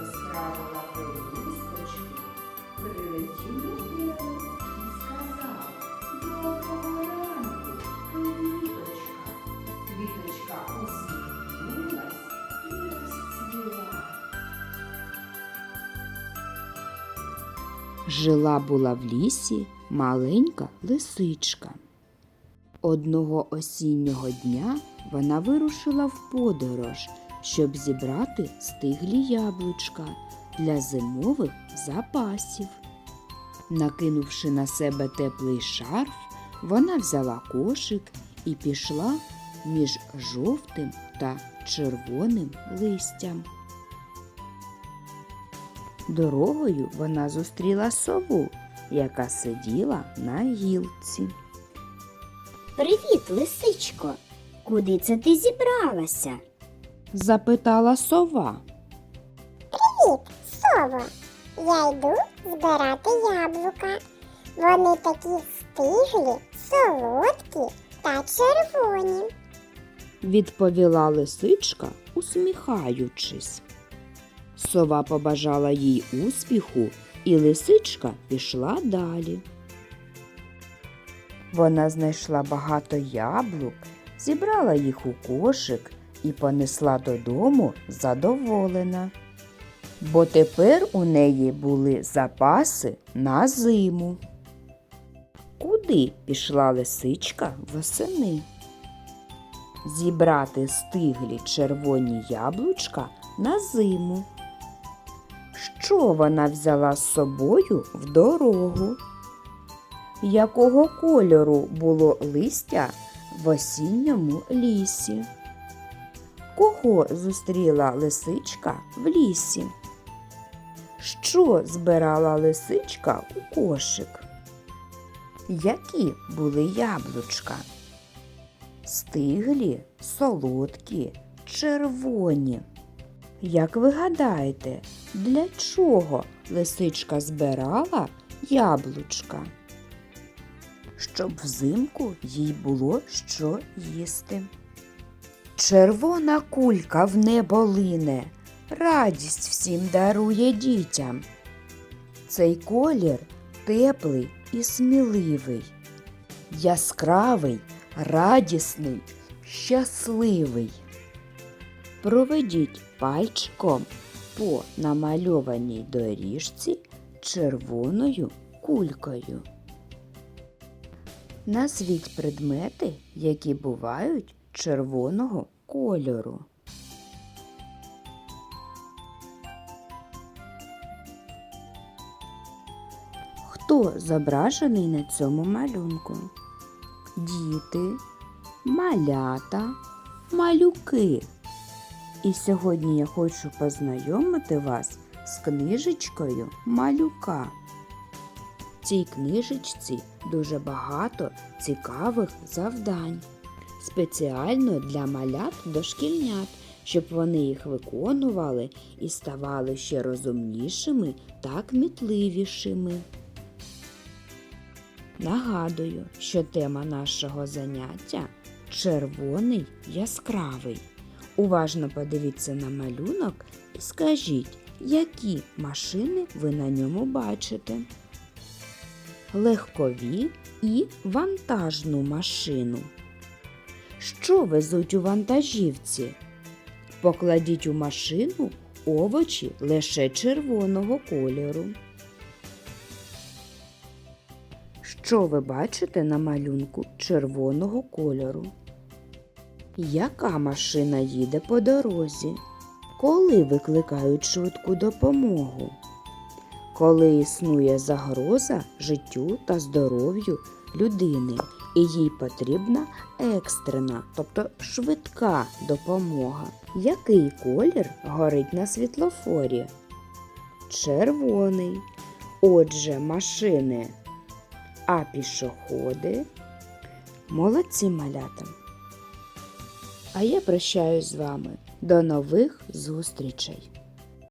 розправила пелюсточки, прилетів до тебе і сказав Доброго ранку, квіточка. Квіточка усміхнулась і розцвіла. Жила була в лісі маленька лисичка. Одного осіннього дня вона вирушила в подорож щоб зібрати стиглі яблучка для зимових запасів. Накинувши на себе теплий шарф, вона взяла кошик і пішла між жовтим та червоним листям. Дорогою вона зустріла сову, яка сиділа на гілці. Привіт, лисичко. Куди це ти зібралася? Запитала сова. Привіт, сово. Я йду збирати яблука. Вони такі стиглі, солодкі та червоні. відповіла лисичка, усміхаючись. Сова побажала їй успіху, і лисичка пішла далі. Вона знайшла багато яблук, зібрала їх у кошик і понесла додому задоволена. Бо тепер у неї були запаси на зиму. Куди пішла лисичка восени? зібрати стиглі червоні яблучка на зиму. Що вона взяла з собою в дорогу? Якого кольору було листя в осінньому лісі? Кого зустріла лисичка в лісі? Що збирала лисичка у кошик? Які були яблучка? стиглі, солодкі, червоні. Як ви гадаєте, для чого лисичка збирала яблучка? Щоб взимку їй було що їсти. Червона кулька в небо лине, радість всім дарує дітям. Цей колір теплий і сміливий, яскравий радісний, щасливий. Проведіть пальчиком по намальованій доріжці червоною кулькою. Назвіть предмети, які бувають червоного кольору. Хто зображений на цьому малюнку? діти, малята, малюки. І сьогодні я хочу познайомити вас з книжечкою малюка. В цій книжечці дуже багато цікавих завдань. Спеціально для малят дошкільнят, щоб вони їх виконували і ставали ще розумнішими та кмітливішими. Нагадую, що тема нашого заняття червоний яскравий. Уважно подивіться на малюнок і скажіть, які машини ви на ньому бачите. Легкові і вантажну машину. Що везуть у вантажівці? Покладіть у машину овочі лише червоного кольору. Що ви бачите на малюнку червоного кольору? Яка машина їде по дорозі? Коли викликають швидку допомогу? Коли існує загроза життю та здоров'ю людини, і їй потрібна екстрена, тобто швидка допомога. Який колір горить на світлофорі? Червоний. Отже, машини а пішоходи молодці малята. А я прощаюсь з вами. До нових зустрічей!